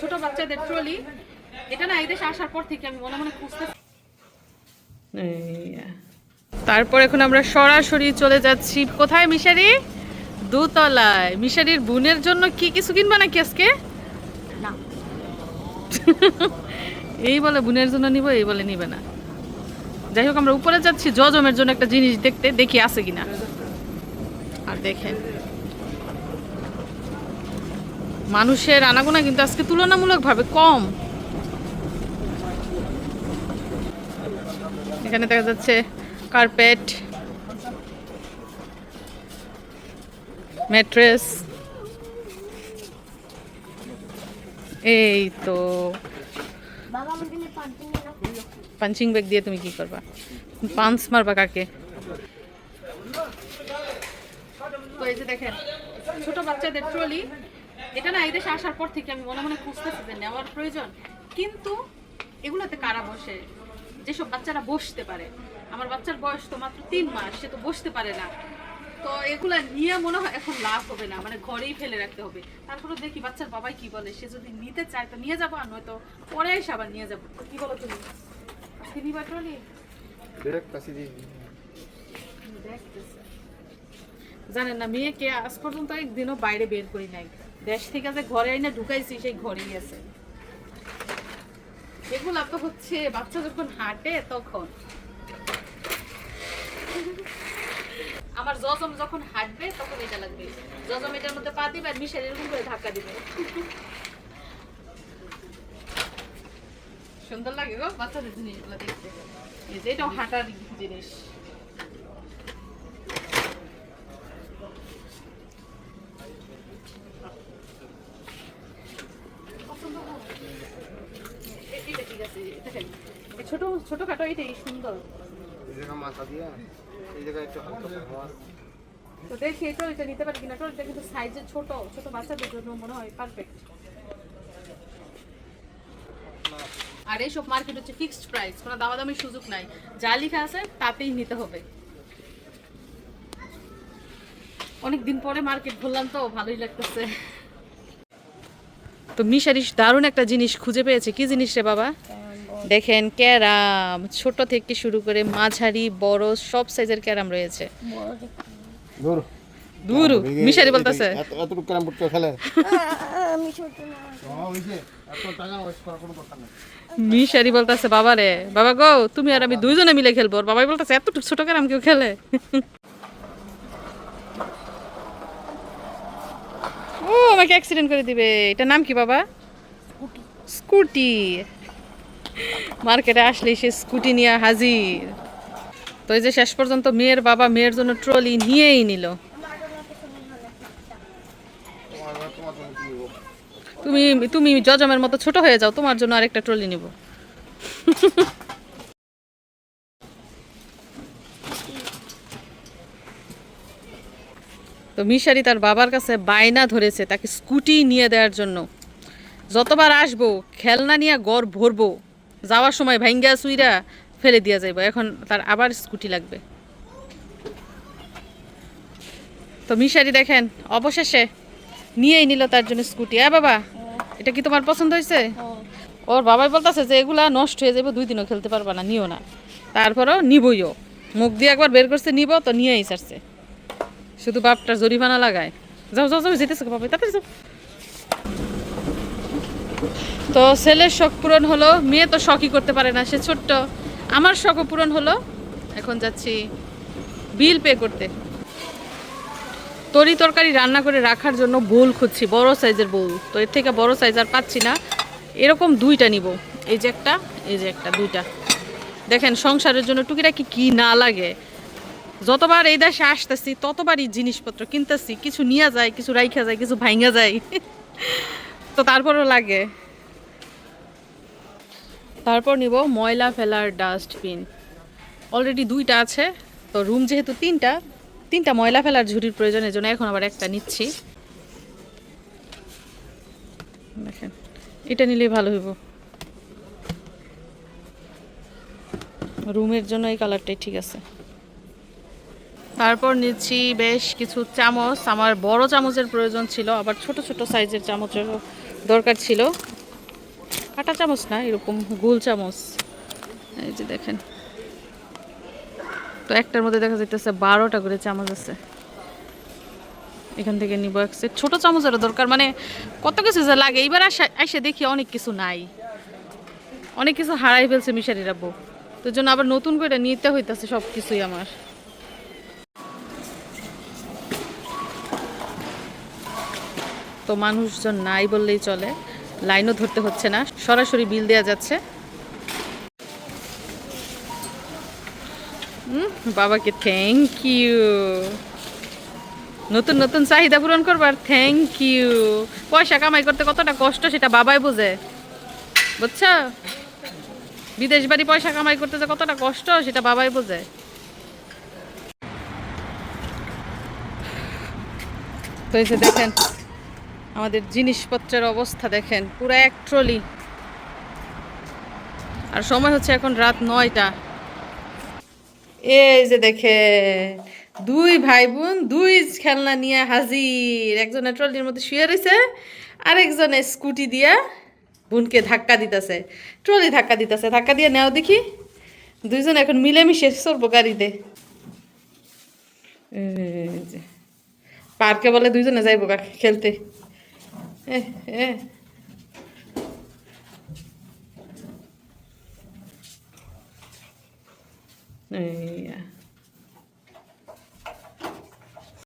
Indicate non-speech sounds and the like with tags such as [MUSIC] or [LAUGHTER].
ছোট বাচ্চাদের ট্রলি এটা না এই দেশে আসার পর থেকে আমি মনে মনে খুঁজতে তারপর এখন আমরা সরাসরি চলে যাচ্ছি। কোথায় মিশারি? দুতলায়। মিশারির বোনের জন্য কি কিছু কিনবা নাকি আজকে? না। [LAUGHS] এই বলে বোনের জন্য নিব এই বলে নিবে না। যাই হোক আমরা উপরে যাচ্ছি। জজমের জন্য একটা জিনিস দেখতে দেখি আছে কিনা। আর দেখেন। মানুষের আনাগোনা কিন্তু আজকে তুলনামূলকভাবে কম। এখানে দেখা যাচ্ছে কার্পেট, ম্যাট্রেস। এই তো পাঞ্চিং ব্যাগ দিয়ে তুমি কি করবা? পাঞ্চ মারবা কাকে? দেখেন, ছোট বাচ্চাদের ট্রলি এটা না এই দেশে আসার পর থেকে আমি মনে মনে খুঁজতেছি যে নেওয়ার প্রয়োজন। কিন্তু এগুলাতে কারা বসে? যেসব বাচ্চারা বসতে পারে। আমার বাচ্চার বয়স তো মাত্র তিন মাস সে তো বসতে পারে না। তো এগুলা নিয়ে মনে হয় এখন লাভ হবে না মানে ঘরেই ফেলে রাখতে হবে। তারপরে দেখি বাচ্চার বাবাই কি বলে সে যদি নিতে চায় তো নিয়ে যাব আর নয়তো পরে এসে আবার নিয়ে যাব। কি বলো তুমি? আজকে নিবা ট্রলি। জানেন না মেয়েকে আজ পর্যন্ত একদিনও বাইরে বের করি নাই। দেশ থেকে যে ঘরে আইনা ঢুকাইছি, সেই ঘরেই আছে। এগুলা তো হচ্ছে বাচ্চা যখন হাঁটে তখন। আমার জজম যখন হাঁটবে, তখন এটা লাগবে। জজম এটার মধ্যে পা দিবে আর মিশাল এরকম করে ধাক্কা দিবে। সুন্দর লাগে গো বাচ্চাদের জিনিসগুলো দেখতে। এই যে এটাও হাঁটার জিনিস পছন্দ হয়? এ- এটা ঠিক আছে, এটা খাই। এই ছোট ছোটখাটো এটাই সুন্দর। এই জায়গা মাথা দিয়া এই জায়গায় একটু হালকা মাছ তো দেখি এই ট্রলিটা নিতে পারি কিনা? ট্রলিটা কিন্তু সাইজে ছোট ছোট বাচ্চাদের জন্য মনে হয় পারফেক্ট আর এইসব মার্কেট হচ্ছে ফিক্সড প্রাইস কোনো দামাদামির সুযোগ নাই। যা লেখা আছে তাতেই নিতে হবে। অনেক দিন পরে মার্কেট ঘুরলাম তো ভালোই লাগতেছে। তো মিশারিশ দারুণ একটা জিনিস খুঁজে পেয়েছে। কি জিনিস রে বাবা? দেখেন ক্যারাম ছোট থেকে শুরু করে মাঝারি বড় সব সাইজের ক্যারাম রয়েছে। দূর। দূর মিশারি বলতেছে এতটুকু ক্যারাম বোর্ড খেলে আমি ছোট না এত টাকা ওয়েস্ট করার কোনো কথা নেই মিশারি বলতেছে বাবা রে বাবা গো তুমি আর আমি দুইজনে মিলে খেলব। আর বাবাই বলতেছে এতটুকু ছোট ক্যারাম কেউ খেলে? ও আমাকে অ্যাক্সিডেন্ট করে দিবে। এটা নাম কি বাবা? স্কুটি। মার্কেটে আসলে সে স্কুটি নিয়ে হাজির। তো এই যে শেষ পর্যন্ত মেয়ের বাবা মেয়ের জন্য ট্রলি নিয়েই নিল। তুমি তুমি জজমের মতো ছোট হয়ে যাও, তোমার জন্য আরেকটা ট্রলি নিব। তো মিশারি তার বাবার কাছে বায়না ধরেছে তাকে স্কুটি নিয়ে দেওয়ার জন্য। যতবার আসব, খেলনা নিয়ে গড় ভরবো যাওয়ার সময় ভাঙ্গা সুইরা ফেলে দিয়া যাইব। এখন তার আবার স্কুটি লাগবে। তো মিশারি দেখেন অবশেষে নিয়েই নিল তার জন্য স্কুটি। হ্যাঁ বাবা এটা কি তোমার পছন্দ হয়েছে? ওর বাবাই বলতেছে যে এগুলা নষ্ট হয়ে যাবে দুই দিনও খেলতে পারবা না নিও না। তারপরও নিবইও। মুখ দিয়ে একবার বের করছে নিব তো নিয়েই ছাড়ছে। শুধু বাপটার জরিমানা লাগায়। যাও যাও যাও যেতেছে গো বাবা তাড়াতাড়ি যাও। তো ছেলের শখ পূরণ হলো, মেয়ে তো শখই করতে পারে না, সে ছোট্ট। আমার শখও পূরণ হলো। এখন যাচ্ছি বিল পে করতে। তরি তরকারি রান্না করে রাখার জন্য বোল খুঁজছি, বড় সাইজের বোল। তো এর থেকে বড় সাইজ আর পাচ্ছি না। এরকম দুইটা নিব। এই যে একটা, এই যে একটা, দুইটা। দেখেন সংসারের জন্য টুকিটাকি কি না লাগে। যতবার এই দেশে আসতেছি, ততবারই জিনিসপত্র কিনতেছি, কিছু নিয়ে যায় কিছু রাইখা যায়, কিছু ভাইঙ্গা যায়। তো তারপরও লাগে। তারপর নিব ময়লা ফেলার ডাস্টবিন। অলরেডি দুইটা আছে, তো রুম যেহেতু তিনটা তিনটা ময়লা ফেলার ঝুড়ির প্রয়োজনের জন্য এখন আবার একটা নিচ্ছি। দেখেন, এটা নিলেই ভালো হইব। রুমের জন্য এই কালারটাই ঠিক আছে। তারপর নিচ্ছি বেশ কিছু চামচ। আমার বড় চামচের প্রয়োজন ছিল, আবার ছোট ছোট সাইজের চামচেরও দরকার ছিল। কাটা চামচ না, এরকম গোল চামচ। এই যে দেখেন। তো একটার মধ্যে দেখা যাইতেছে বারোটা করে চামচ আছে। এখান থেকে নিব এক সেট ছোটো চামচেরও দরকার মানে কত কিছু যে লাগে। এইবার আসে দেখি অনেক কিছু নাই। অনেক কিছু হারাই ফেলছে মিশারিরা বউ তো জন্য আবার নতুন করে নিতে হইতেছে সব কিছুই আমার। তো মানুষজন নাই বললেই চলে। লাইনও ধরতে হচ্ছে না। সরাসরি বিল দেওয়া যাচ্ছে। বাবাকে থ্যাংক ইউ নতুন নতুন চাহিদা পূরণ করবার থ্যাংক ইউ পয়সা কামাই করতে কতটা কষ্ট সেটা বাবাই বোঝে। বুঝছ? বিদেশ বাড়ি পয়সা কামাই করতে যে কতটা কষ্ট সেটা বাবাই বোঝে। তো যে দেখেন আমাদের জিনিসপত্রের অবস্থা দেখেন, পুরো এক ট্রলি। আর সময় হচ্ছে এখন রাত নয়টা। এই যে দেখে দুই ভাই বোন দুই খেলনা নিয়ে হাজির। একজনের ট্রলির মধ্যে শুয়ে রয়েছে আরেকজনে স্কুটি দিয়া বোনকে ধাক্কা দিতেছে। ট্রলি ধাক্কা দিতেছে, ধাক্কা দিয়ে নেও দেখি। দুইজন এখন মিলেমিশে চলবো গাড়িতে। পার্কে বলে দুইজনে যাইবো খেলতে। 哎 [LAUGHS] 哎哎呀。